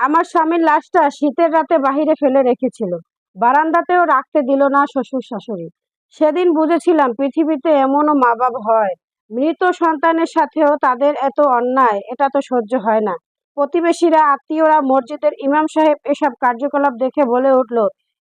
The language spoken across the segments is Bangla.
আমার স্বামীর লাশটা শীতের রাতে বাহিরে ফেলে রেখেছিল। বারান্দাতেও রাখতে দিল না শ্বশুর শাশুড়ি। সেদিন বুঝেছিলাম পৃথিবীতে এমনও মা বাপ হয়। মৃত সন্তানের সাথেও তাদের এত অন্যায়, এটা তো সহ্য হয় না। প্রতিবেশীরা, আত্মীয়রা, মসজিদের ইমাম সাহেব এসব কার্যকলাপ দেখে বলে উঠল,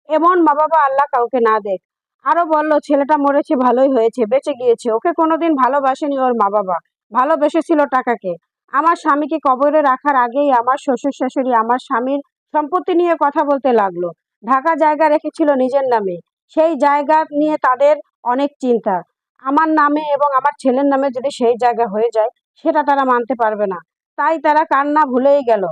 এমন মা বাবা আল্লাহ কাউকে না দেখ। আরও বলল, ছেলেটা মরেছে, ভালোই হয়েছে, বেঁচে গিয়েছে। ওকে কোনোদিন ভালোবাসেনি ওর মা বাবা ভালোবেসেছিল টাকাকে। আমার স্বামীকে কবরে রাখার আগেই আমার শ্বশুর শাশুড়ি আমার স্বামীর সম্পত্তি নিয়ে কথা বলতে লাগল। ঢাকা জায়গা রেখেছিল নিজের নামে। সেই জায়গা নিয়ে তাদের অনেক চিন্তা। আমার নামে এবং আমার ছেলের নামে যদি সেই জায়গা হয়ে যায়, সেটা তারা মানতে পারবে না। তাই তারা কান্না ভুলেই গেল।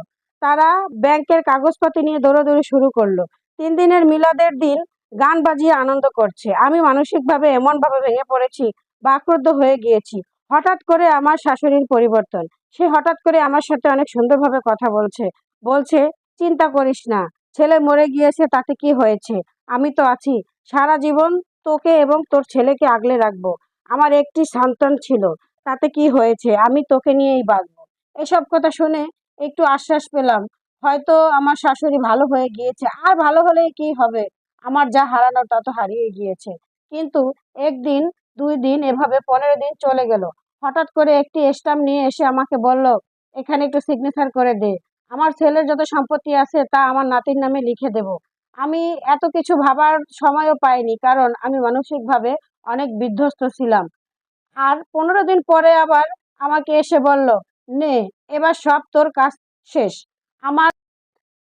তারা ব্যাংকের কাগজপাতি নিয়ে দৌড়াদৌড়ি শুরু করল। তিন দিনের মিলাদের দিন গান বাজিয়ে আনন্দ করছে। আমি মানসিকভাবে এমনভাবে ভেঙে পড়েছি বা আক্রুদ্ধ হয়ে গিয়েছি। হঠাৎ করে আমার শাশুড়ির পরিবর্তন। সে হঠাৎ করে আমার সাথে অনেক সুন্দরভাবে কথা বলছে। বলছে, চিন্তা করিস না, ছেলে মরে গিয়েছে, তাতে কি হয়েছে? আমি তো আছি। সারা জীবন তোকে এবং তোর ছেলেকে আগলে রাখব। আমার একটি সন্তান ছিল, তাতে কি হয়েছে? আমি তোকে নিয়েই বাঁচবো। এসব কথা শুনে একটু আশ্বাস পেলাম, হয়তো আমার শাশুড়ি ভালো হয়ে গিয়েছে। আর ভালো হলেই কি হবে? আমার যা হারানোর তা তো হারিয়ে গিয়েছে। কিন্তু একদিন, দুই দিন, এভাবে পনেরো দিন চলে গেল। হঠাৎ করে একটি স্টাম্প নিয়ে এসে আমাকে বলল, এখানে একটু সিগনেচার করে দে। আমার ছেলের যত সম্পত্তি আছে তা আমার নাতির নামে লিখে দেব। আমি এত কিছু ভাবার সময়ও পাইনি, কারণ আমি মানসিকভাবে অনেক বিধ্বস্ত ছিলাম। আর পনেরো দিন পরে আবার আমাকে এসে বলল, নে, এবার সব তোর কাজ শেষ। আমার,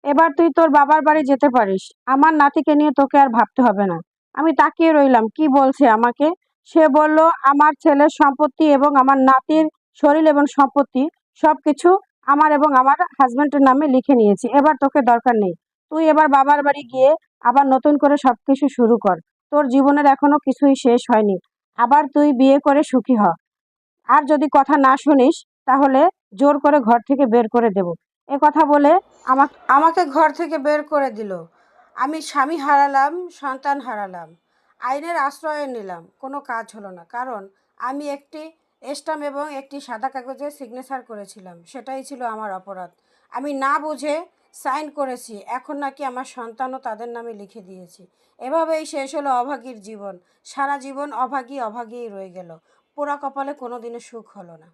এবার তুই তোর বাবার বাড়ি যেতে পারিস। আমার নাতিকে নিয়ে তোকে আর ভাবতে হবে না। আমি তাকিয়ে রইলাম, কি বলছে আমাকে? সে বলল, আমার ছেলের সম্পত্তি এবং আমার নাতির শরীর এবং সম্পত্তি সবকিছু আমার এবং আমার হাজবেন্ডের নামে লিখে নিয়েছি। এবার তোকে দরকার নেই। তুই এবার বাবার বাড়ি গিয়ে আবার নতুন করে সবকিছু শুরু কর। তোর জীবনের এখনও কিছুই শেষ হয়নি। আবার তুই বিয়ে করে সুখী হ। আর যদি কথা না শুনিস, তাহলে জোর করে ঘর থেকে বের করে দেব। এ কথা বলে আমাকে আমাকে ঘর থেকে বের করে দিল। আমি স্বামী হারালাম, সন্তান হারালাম। আইনের আশ্রয় নিলাম, কোনো কাজ হলো না। কারণ আমি একটি স্টাম্প এবং একটি সাদা কাগজে সিগনেচার করেছিলাম, সেটাই ছিল আমার অপরাধ। আমি না বুঝে সাইন করেছি, এখন নাকি আমার সন্তানও তাদের নামে লিখে দিয়েছি। এভাবেই শেষ হলো অভাগীর জীবন। সারা জীবন অভাগী অভাগীই রয়ে গেল। পোড়া কপালে কোনো দিনও সুখ হলো না।